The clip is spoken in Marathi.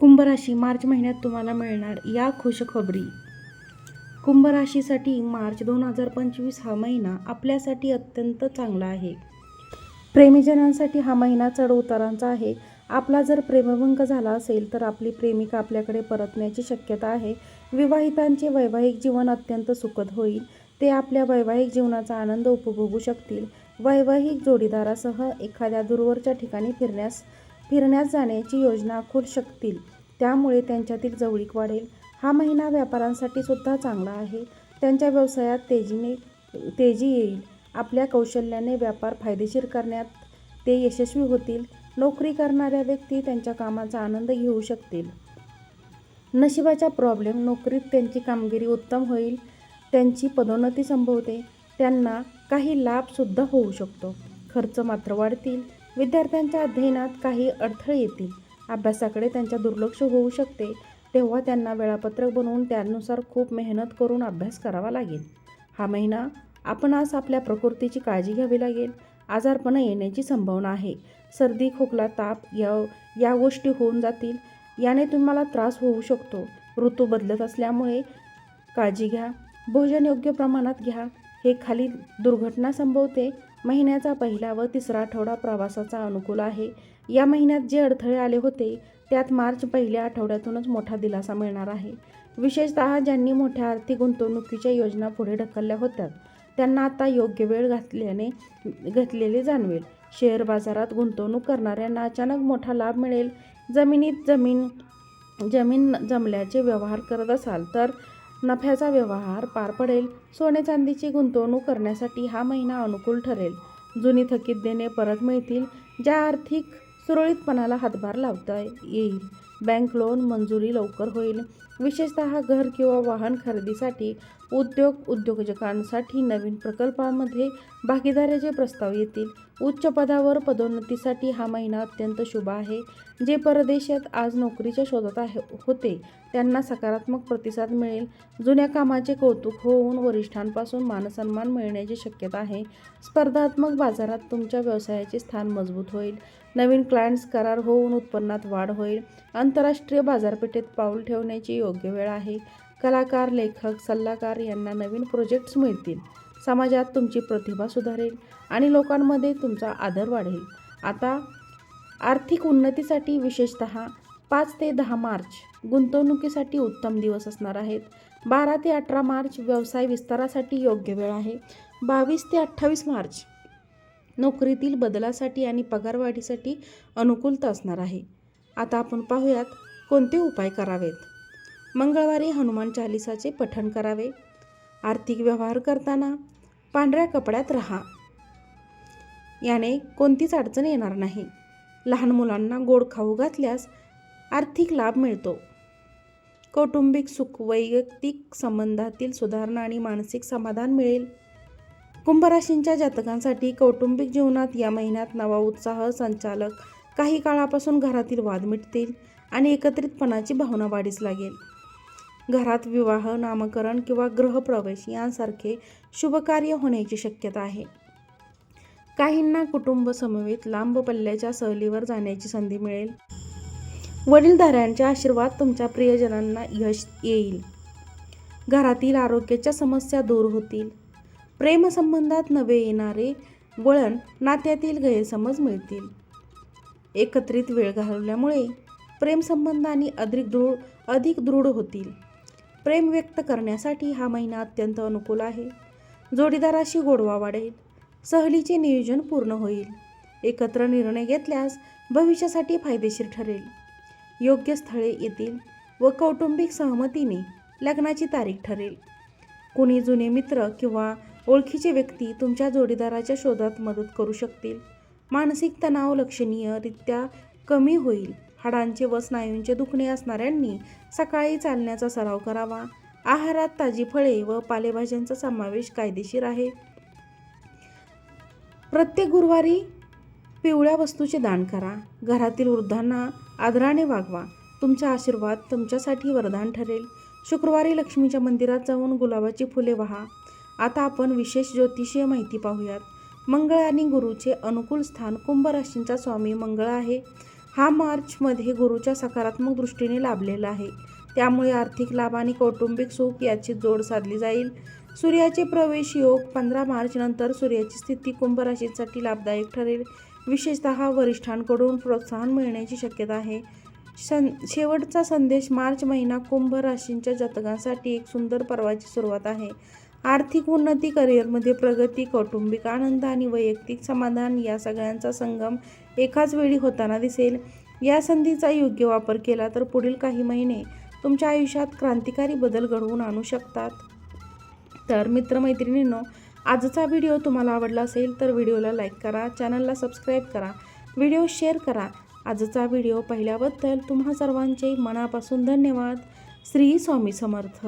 कुंभ राशी मार्च महिन्यात तुम्हाला मिळणार या खुशखबरी. कुंभ राशीसाठी मार्च दोन हजार पंचवीस हा महिना आपल्यासाठी अत्यंत चांगला आहे. प्रेमीजनांसाठी हा महिना चढ उतारांचा आहे. आपला जर प्रेमभंग झाला असेल तर आपली प्रेमिका आपल्याकडे परतण्याची शक्यता आहे. विवाहितांचे वैवाहिक जीवन अत्यंत सुखद होईल. ते आपल्या वैवाहिक जीवनाचा आनंद उपभोगू शकतील. वैवाहिक जोडीदारासह एखाद्या दूरवरच्या ठिकाणी फिरण्यास फिरण्यास जाण्याची योजना आखू शकतील. त्यामुळे त्यांच्यातील जवळीक वाढेल. हा महिना व्यापाऱ्यांसाठी सुद्धा चांगला आहे. त्यांच्या व्यवसायात तेजीने तेजी येईल. आपल्या कौशल्याने व्यापार फायदेशीर करण्यात ते यशस्वी होतील. नोकरी करणाऱ्या व्यक्ती त्यांच्या कामाचा आनंद घेऊ शकतील. नशिबाचा प्रॉब्लेम नोकरीत त्यांची कामगिरी उत्तम होईल त्यांची पदोन्नती संभवते. त्यांना काही लाभसुद्धा होऊ शकतो. खर्च मात्र वाढतील. विद्यार्थ्यांच्या अध्ययनात काही अडथळे येतील. अभ्यासाकडे त्यांच्या दुर्लक्ष होऊ शकते. तेव्हा त्यांना वेळापत्रक बनवून त्यानुसार खूप मेहनत करून अभ्यास करावा लागेल. हा महिना आपणास आपल्या प्रकृतीची काळजी घ्यावी लागेल. आजारपणा येण्याची संभावना आहे. सर्दी खोकला ताप या या गोष्टी होऊन जातील. याने तुम्हाला त्रास होऊ शकतो. ऋतू बदलत असल्यामुळे काळजी घ्या. भोजन योग्य प्रमाणात घ्या. हे खाली दुर्घटना संभवते. महिन्याचा पहिला व तिसरा आठवडा प्रवासाचा अनुकूल आहे. या महिन्यात जे अडथळे आले होते त्यात मार्च पहिल्या आठवड्यातूनच मोठा दिलासा मिळणार आहे. विशेषतः ज्यांनी मोठ्या आर्थिक गुंतवणुकीच्या योजना पुढे ढकलल्या होत्या त्यांना आता योग्य वेळ घातल्याने घातलेले जाणवेल. शेअर बाजारात गुंतवणूक करणाऱ्यांना अचानक मोठा लाभ मिळेल. जमिनीत जमीन जमीन जमल्याचे व्यवहार करत असाल तर नफ्याचा व्यवहार पार पडेल. सोने चांदीची गुंतवणूक करण्यासाठी हा महिना अनुकूल ठरेल. जुनी थकीत देणे परत मिळतील ज्या आर्थिक सुरळीतपणाला हातभार लावता येईल. बँक लोन मंजुरी लवकर होईल. विशेषतः घर किंवा वाहन खरेदीसाठी उद्योग उद्योजकांसाठी नवीन प्रकल्पामध्ये भागीदाराचे प्रस्ताव येतील. उच्च पदावर पदोन्नतीसाठी हा महिना अत्यंत शुभ आहे. जे परदेशात आज नोकरीच्या शोधात आहे होते त्यांना सकारात्मक प्रतिसाद मिळेल. जुन्या कामाचे कौतुक होऊन वरिष्ठांपासून मानसन्मान मिळण्याची शक्यता आहे. स्पर्धात्मक बाजारात तुमच्या व्यवसायाचे स्थान मजबूत होईल. नवीन क्लायंट्स करार होऊन उत्पन्नात वाढ होईल. आंतरराष्ट्रीय बाजारपेठेत पाऊल ठेवण्याची योग्य वेळ आहे. कलाकार लेखक सल्लागार यांना नवीन प्रोजेक्ट्स मिळतील. समाजात तुमची प्रतिभा सुधारेल आणि लोकांमध्ये तुमचा आदर वाढेल. आता आर्थिक उन्नतीसाठी विशेषत पाच ते दहा मार्च गुंतवणुकीसाठी उत्तम दिवस असणार आहेत. बारा ते अठरा मार्च व्यवसाय विस्तारासाठी योग्य वेळ आहे. बावीस ते अठ्ठावीस मार्च नोकरीतील बदलासाठी आणि पगारवाढीसाठी अनुकूलता असणार आहे. आता आपण पाहूयात कोणते उपाय करावेत. मंगळवारी हनुमान चालिसाचे पठण करावे. आर्थिक व्यवहार करताना पांढऱ्या कपड्यात राहा. याने कोणतीच अडचण येणार नाही. लहान मुलांना गोड खाऊ घातल्यास आर्थिक लाभ मिळतो. कौटुंबिक सुख वैयक्तिक संबंधातील सुधारणा आणि मानसिक समाधान मिळेल. कुंभराशींच्या जातकांसाठी कौटुंबिक जीवनात या महिन्यात नवा उत्साह संचालक काही काळापासून घरातील वाद मिटतील आणि एकत्रितपणाची भावना वाढीस लागेल. घरात विवाह नामकरण किंवा गृहप्रवेश यांसारखे शुभकार्य होण्याची शक्यता आहे. काहींना कुटुंब समवेत लांब पल्ल्याच्या सहलीवर जाण्याची संधी मिळेल. वडीलधाऱ्यांचे आशीर्वाद तुमच्या प्रियजनांना यश येईल. घरातील आरोग्याच्या समस्या दूर होतील. प्रेमसंबंधात नवे येणारे वळण नात्यातील गैरसमज मिळतील. एकत्रित वेळ घालवल्यामुळे प्रेमसंबंधांनी अधिक दृढ अधिक दृढ होतील. प्रेम व्यक्त करण्यासाठी हा महिना अत्यंत अनुकूल आहे. जोडीदाराशी गोडवा वाढेल. सहलीचे नियोजन पूर्ण होईल. एकत्र निर्णय घेतल्यास भविष्यासाठी फायदेशीर ठरेल. योग्य स्थळे येतील व कौटुंबिक सहमतीने लग्नाची तारीख ठरेल. कुणी जुने मित्र किंवा ओळखीचे व्यक्ती तुमच्या जोडीदाराच्या शोधात मदत करू शकतील. मानसिक तणाव लक्षणीयरित्या कमी होईल. हाडांचे व स्नायूंचे दुखणे असणाऱ्यांनी सकाळी चालण्याचा सराव करावा. आहारात ताजी फळे व पालेभाज्यांचा समावेश कायदेशीर आहे. प्रत्येक गुरुवारी पिवळ्या वस्तूचे दान करा. घरातील वृद्धांना आदराने वागवा. तुमचा आशीर्वाद तुमच्यासाठी वरदान ठरेल. शुक्रवारी लक्ष्मीच्या मंदिरात जाऊन गुलाबाची फुले वहा. आता आपण विशेष ज्योतिषीय माहिती पाहूयात. मंगळ आणि गुरुचे अनुकूल स्थान कुंभ राशींचा स्वामी मंगळ आहे. हा मार्चमध्ये गुरुच्या सकारात्मक दृष्टीने लाभलेला आहे. त्यामुळे आर्थिक लाभ आणि कौटुंबिक सुख याची जोड साधली जाईल. सूर्याचे प्रवेश योग पंधरा मार्च नंतर सूर्याची स्थिती कुंभ राशीसाठी लाभदायक ठरेल. विशेषतः वरिष्ठांकडून प्रोत्साहन मिळण्याची शक्यता आहे. सं शेवटचा संदेश मार्च महिना कुंभ राशींच्या जातकांसाठी एक सुंदर पर्वाची सुरुवात आहे. आर्थिक उन्नती करिअरमध्ये प्रगती कौटुंबिक आनंद आणि वैयक्तिक समाधान या सगळ्यांचा संगम एकाच वेळी होताना दिसेल. या संधीचा योग्य वापर केला तर पुढील काही महिने तुमच्या आयुष्यात क्रांतिकारी बदल घडवून आणू शकतात. तर मित्रमैत्रिणींनो आजचा व्हिडिओ तुम्हाला आवडला असेल तर व्हिडिओला लाईक करा चॅनलला सबस्क्राईब करा व्हिडिओ शेअर करा. आजचा व्हिडिओ पाहिल्याबद्दल तुम्हा सर्वांचे मनापासून धन्यवाद. श्री स्वामी समर्थ.